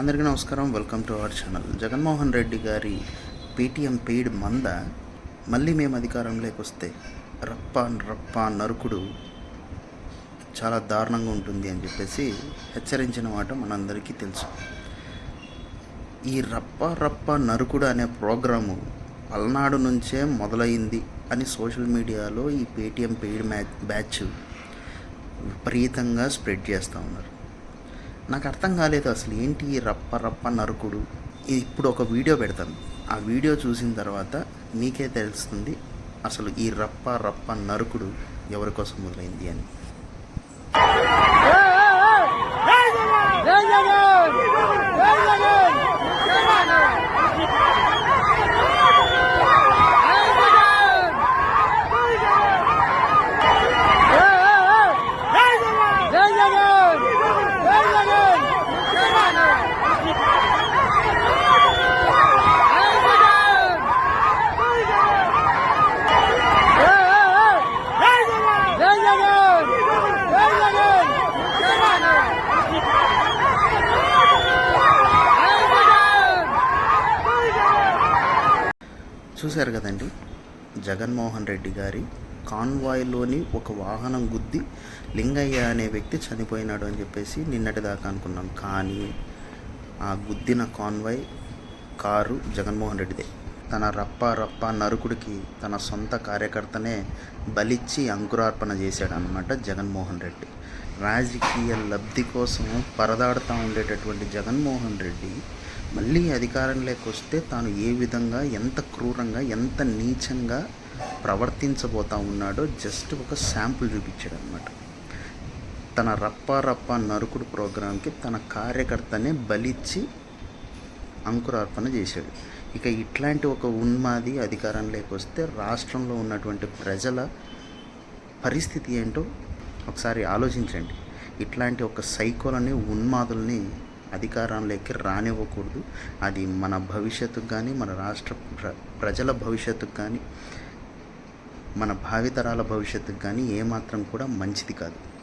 అందరికీ నమస్కారం. Welcome to our channel Jaganmohan Reddy గారి పేటీఎం పెయిడ్ మంద. మళ్ళీ మేము అధికారంలోకి వస్తే రప్ప రప్ప నరుకుడు చాలా దారుణంగా ఉంటుంది అని చెప్పేసి హెచ్చరించిన మాట మనందరికీ తెలుసు. ఈ రప్ప రప్ప నరుకుడు అనే ప్రోగ్రాము పల్నాడు నుంచే మొదలైంది అని సోషల్ మీడియాలో ఈ పేటీఎం పెయిడ్ మ్యాచ్ బ్యాచ్ విపరీతంగా స్ప్రెడ్ చేస్తూ ఉన్నారు. నాకు అర్థం కాలేదు అసలు ఏంటి ఈ రప్ప రప్ప నరుకుడు? ఇప్పుడు ఒక వీడియో పెడతాను. ఆ వీడియో చూసిన తర్వాత మీకే తెలుస్తుంది అసలు ఈ రప్ప రప్ప నరుకుడు ఎవరి కోసం మొదలైంది అని. చూశారు కదండి? జగన్మోహన్ రెడ్డి గారి కాన్వాయ్లోని ఒక వాహనం గుద్ది లింగయ్య అనే వ్యక్తి చనిపోయినాడు అని చెప్పేసి నిన్నటిదాకా అనుకున్నాం. కానీ ఆ గుద్దిన కాన్వాయ్ కారు జగన్మోహన్ రెడ్డిదే. తన రప్ప రప్ప నరుకుడికి తన సొంత కార్యకర్తనే బలిచ్చి అంకురార్పణ చేశాడనమాట జగన్మోహన్ రెడ్డి. రాజకీయ లబ్ధి కోసం పరదాడుతూ ఉండేటటువంటి జగన్మోహన్ రెడ్డి మళ్ళీ అధికారంలోకి వస్తే తాను ఏ విధంగా ఎంత క్రూరంగా ఎంత నీచంగా ప్రవర్తించబోతా ఉన్నాడో జస్ట్ ఒక శాంపుల్ చూపించాడు అనమాట తన రప్ప రప్ప నరుకుడు ప్రోగ్రాంకి తన కార్యకర్తనే బలిచ్చి అంకురార్పణ చేశాడు. ఇక ఇట్లాంటి ఒక ఉన్మాది అధికారంలోకి వస్తే రాష్ట్రంలో ఉన్నటువంటి ప్రజల పరిస్థితి ఏంటో ఒకసారి ఆలోచించండి. ఇట్లాంటి ఒక సైకోలని ఉన్మాదుల్ని అధికారంలోకి రానివ్వకూడదు. అది మన భవిష్యత్తుకు కానీ మన రాష్ట్ర ప్ర ప్రజల భవిష్యత్తుకు కానీ మన భావితరాల భవిష్యత్తుకు కానీ ఏమాత్రం కూడా మంచిది కాదు.